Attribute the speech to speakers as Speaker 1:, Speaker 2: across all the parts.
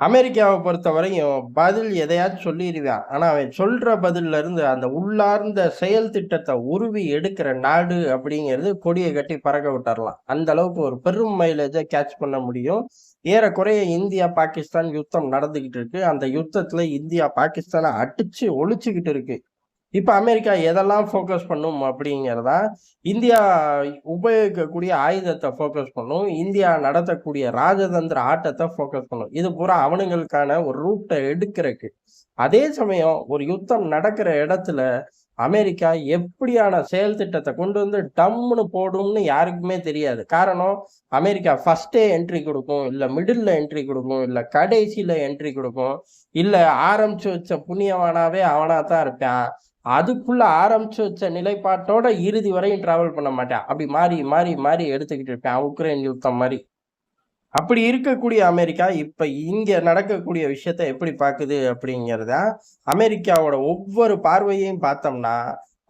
Speaker 1: அமெரிக்காவை பொறுத்தவரையும் பதில் எதையாச்சும் சொல்லிடுவான் ஆனால் அவன் சொல்கிற பதில்ல இருந்து அந்த உள்ளார்ந்த செயல் திட்டத்தை உருவி எடுக்கிற நாடு அப்படிங்கிறது கொடியை கட்டி பறக்க விட்டுறலாம். அந்த அளவுக்கு ஒரு பெரும் மைலேஜை கேட்ச் பண்ண முடியும். ஏறக்குறைய இந்தியா, பாகிஸ்தான் யுத்தம் நடந்துகிட்டு இருக்கு. அந்த யுத்தத்துல இந்தியா பாகிஸ்தானை அடிச்சு ஒழிச்சுக்கிட்டு இருக்கு. இப்போ அமெரிக்கா எதெல்லாம் ஃபோக்கஸ் பண்ணும் அப்படிங்கிறதா, இந்தியா உபயோகிக்கக்கூடிய ஆயுதத்தை ஃபோக்கஸ் பண்ணும். இந்தியா நடத்தக்கூடிய ராஜதந்திர ஆட்டத்தை ஃபோக்கஸ் பண்ணும். இது பூரா அவனுங்களுக்கான ஒரு ரூட்டை எடுக்கிறதுக்கு அதே சமயம் ஒரு யுத்தம் நடக்கிற இடத்துல அமெரிக்கா எப்படியான செயல் திட்டத்தை கொண்டு வந்து டம்முன்னு போடும்னு யாருக்குமே தெரியாது. காரணம் அமெரிக்கா ஃபர்ஸ்ட்டே என்ட்ரி கொடுக்கும் இல்லை மிடில் என்ட்ரி கொடுக்கும் இல்லை கடைசியில் என்ட்ரி கொடுக்கும் இல்லை ஆரம்பிச்சு வச்ச புண்ணியவானாவே அவனா தான் இருப்பான். அதுக்குள்ள ஆரம்பிச்சு வச்ச நிலைப்பாட்டோட இறுதி வரையும் டிராவல் பண்ண மாட்டேன். அப்படி மாறி, மாறி, மாறி எடுத்துக்கிட்டு இருப்பேன். உக்ரைன் யுத்தம் மாதிரி. அப்படி இருக்கக்கூடிய அமெரிக்கா, இப்ப இங்க நடக்கக்கூடிய விஷயத்த எப்படி பாக்குது அப்படிங்கிறத, அமெரிக்காவோட ஒவ்வொரு பார்வையையும் பார்த்தோம்னா,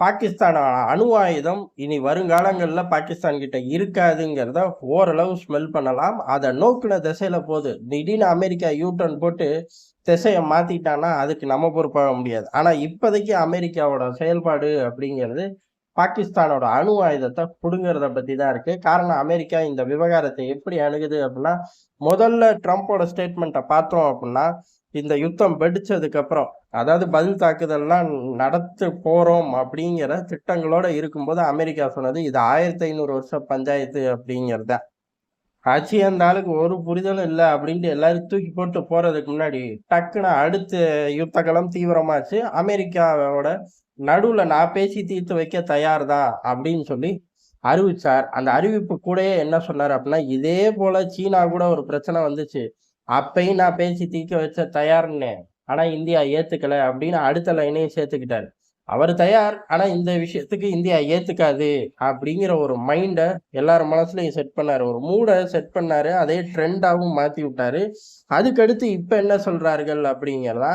Speaker 1: பாகிஸ்தானோட அணு ஆயுதம் இனி வருங்காலங்கள்ல பாகிஸ்தான் கிட்ட இருக்காதுங்கிறத ஓரளவு ஸ்மெல் பண்ணலாம். அத நோக்குன திசையில போது. திடீர்னு அமெரிக்கா யூ டர்ன் போட்டு திசைய மாத்திட்டான்னா, அதுக்கு நம்ம பொறுப்பாக முடியாது. ஆனா இப்போதைக்கு அமெரிக்காவோட செயல்பாடு அப்படிங்கிறது, பாகிஸ்தானோட அணு ஆயுதத்தை பிடுங்கிறத பற்றி தான் இருக்குது காரணம் அமெரிக்கா இந்த விவகாரத்தை எப்படி அணுகுது அப்படின்னா, முதல்ல ட்ரம்ப்போட ஸ்டேட்மெண்ட்டை பார்த்தோம் அப்படின்னா, இந்த யுத்தம் வெடித்ததுக்கப்புறம் அதாவது பதில் தாக்குதல்லாம் நடத்து போகிறோம் அப்படிங்கிற திட்டங்களோட இருக்கும்போது, அமெரிக்கா சொன்னது, இது 1500 வருஷ பஞ்சாயத்து அப்படிங்கிறது தான். ஆச்சு அந்த ஆளுக்கு ஒரு புரிதலும் இல்லை அப்படின்ட்டு எல்லாரும் தூக்கி போட்டு போறதுக்கு முன்னாடி, டக்குன்னு அடுத்த யுத்த களம் தீவிரமாச்சு. அமெரிக்காவோட நடுவுல நான் பேசி தீர்த்து வைக்க தயார் தான் அப்படின்னு சொல்லி அறிவிச்சார். அந்த அறிவிப்பு கூடயே என்ன சொன்னார் அப்படின்னா, இதே போல சீனா கூட ஒரு பிரச்சனை வந்துச்சு. அப்பயும் நான் பேசி தீர்க்க வச்ச தயார்னேன் ஆனா இந்தியா ஏத்துக்கல அப்படின்னு அடுத்த லைனையும் சேர்த்துக்கிட்டாரு. அவர் தயார். ஆனால் இந்த விஷயத்துக்கு இந்தியா ஏற்றுக்காது அப்படிங்கிற ஒரு மைண்டை எல்லார் மனசுலையும் செட் பண்ணார் ஒரு மூடை செட் பண்ணார் அதே ட்ரெண்டாகவும் மாற்றி விட்டார் அதுக்கடுத்து இப்போ என்ன சொல்கிறார்கள் அப்படிங்கிறதா,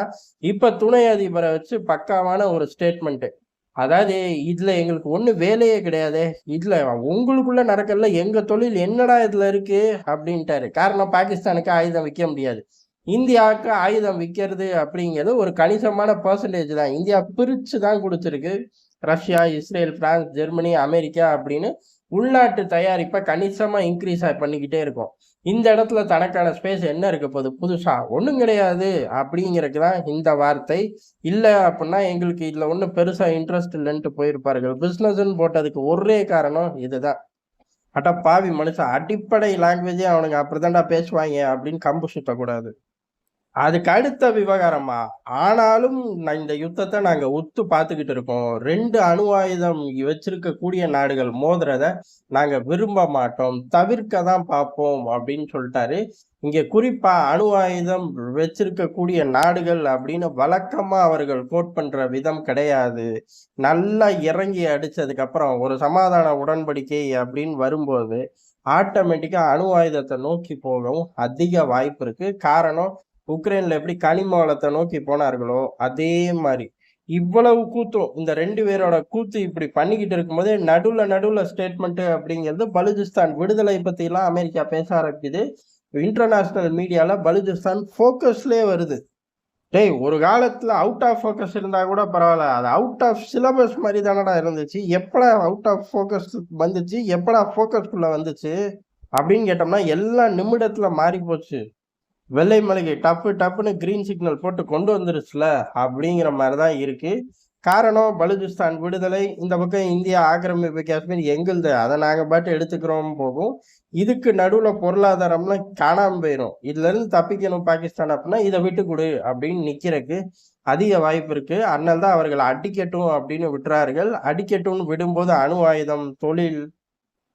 Speaker 1: இப்போ துணை அதிபரை வச்சு பக்காவான ஒரு ஸ்டேட்மெண்ட்டு அதாவது இதில் எங்களுக்கு ஒன்றும் வேலையே கிடையாதே. இதில் உங்களுக்குள்ளே நடக்கல எங்கள் தொழில் என்னடா இதில் இருக்குது அப்படின்ட்டாரு. காரணம் பாகிஸ்தானுக்கு ஆயுதம் வைக்க முடியாது. இந்தியாவுக்கு ஆயுதம் விற்கிறது அப்படிங்கிறது ஒரு கணிசமான பர்சன்டேஜ் தான். இந்தியா பிரித்து தான் கொடுத்துருக்கு Russia, Israel, France, Germany, America அப்படின்னு உள்நாட்டு தயாரிப்பை கணிசமாக இன்க்ரீஸ் பண்ணிக்கிட்டே இருக்கும். இந்த இடத்துல தனக்கான ஸ்பேஸ் என்ன இருக்க போகுது புதுசா? ஒன்றும் கிடையாது அப்படிங்கிறதுக்கு தான் இந்த வார்த்தை. இல்லை அப்படின்னா எங்களுக்கு இதில் ஒன்றும் பெருசாக இன்ட்ரெஸ்ட் இல்லைன்ட்டு போயிருப்பார்கள். பிஸ்னஸ்ன்னு போட்டதுக்கு ஒரே காரணம் இதுதான். அட்டா பாவி மனுஷன்! அடிப்படை லாங்குவேஜே அவனுங்க அப்படித்தான்டா பேசுவாங்க அப்படின்னு கம்பு சுத்தக்கூடாது. அதுக்கு அடுத்த விவகாரமா, ஆனாலும் நான் இந்த யுத்தத்தை நாங்க உத்து பார்த்துக்கிட்டு இருக்கோம். ரெண்டு அணு ஆயுதம் வச்சிருக்கக்கூடிய நாடுகள் மோதுறத நாங்க விரும்ப மாட்டோம். தவிர்க்க தான் பார்ப்போம் அப்படின்னு சொல்லிட்டாரு இங்க குறிப்பா அணு ஆயுதம் வச்சிருக்கக்கூடிய நாடுகள் அப்படின்னு வழக்கமா அவர்கள் கோட் பண்ற விதம் கிடையாது. நல்லா இறங்கி அடிச்சதுக்கு அப்புறம் ஒரு சமாதான உடன்படிக்கை அப்படின்னு வரும்போது, ஆட்டோமேட்டிக்கா அணு ஆயுதத்தை நோக்கி போகவும் அதிக வாய்ப்பு இருக்கு. காரணம் உக்ரைன்ல எப்படி கனிம நோக்கி போனார்களோ, அதே மாதிரி இவ்வளவு கூத்தும் இந்த ரெண்டு பேரோட கூத்து இப்படி பண்ணிக்கிட்டு இருக்கும்போதே, நடுவில் நடுவில் ஸ்டேட்மெண்ட் அப்படிங்கிறது பலுஜிஸ்தான் விடுதலை பற்றிலாம் அமெரிக்கா பேச ஆரம்பிக்குது. இன்டர்நேஷ்னல் மீடியாவில் பலுஜிஸ்தான் ஃபோக்கஸ்லேயே வருது. டேய் ஒரு காலத்தில் அவுட் ஆஃப் ஃபோக்கஸ் இருந்தால் கூட பரவாயில்ல அது அவுட் ஆஃப் சிலபஸ் மாதிரி தானடா இருந்துச்சு. எப்படா அவுட் ஆஃப் ஃபோக்கஸ் வந்துச்சு? எப்படா ஃபோக்கஸ்குள்ளே வந்துச்சு? அப்படின்னு கேட்டோம்னா, எல்லா நிமிடத்தில் மாறி போச்சு. வெள்ளை மளிகை டப்பு டப்புன்னு கிரீன் சிக்னல் போட்டு கொண்டு வந்துருச்சுல அப்படிங்கிற மாதிரி தான் இருக்குது காரணம் பலுசிஸ்தான் விடுதலை, இந்த பக்கம் இந்தியா ஆக்கிரமிப்பு காஷ்மீர் எங்களுது. அதை நாங்கள் பாட்டு எடுத்துக்கிறோம் போகும். இதுக்கு நடுவில் பொருளாதாரம்லாம் காணாமல் போயிடும் இதுலேருந்து தப்பிக்கணும் பாகிஸ்தான் அப்படின்னா, இதை விட்டு கொடு அப்படின்னு நிற்கிறக்கு அதிக வாய்ப்பு இருக்குது அதனால தான் அவர்கள் அடிக்கட்டும் அப்படின்னு விட்டுறார்கள் அடிக்கட்டும்னு விடும்போது அணு ஆயுதம், தொழில்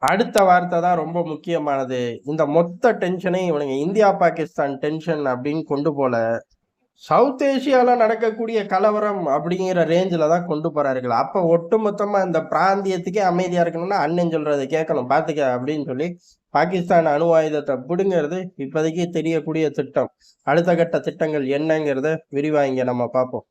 Speaker 1: அடுத்த வார்த்தை தான் ரொம்ப முக்கியமானது. இந்த மொத்த டென்ஷனையும் இவனுங்க இந்தியா, பாகிஸ்தான் டென்ஷன் அப்படின்னு கொண்டு போல, சவுத் ஏசியால நடக்கக்கூடிய கலவரம் அப்படிங்கிற ரேஞ்சில் தான் கொண்டு போறார்கள். அப்ப ஒட்டுமொத்தமா இந்த பிராந்தியத்துக்கே அமைதியா இருக்கணும்னா, அண்ணன் சொல்கிறத கேட்கணும் பார்த்துக்க அப்படின்னு சொல்லி, பாகிஸ்தான் அணு ஆயுதத்தை பிடுங்கிறது இப்போதைக்கு தெரியக்கூடிய திட்டம். அடுத்த கட்ட திட்டங்கள் என்னங்கிறத விரிவாங்க நம்ம பார்ப்போம்.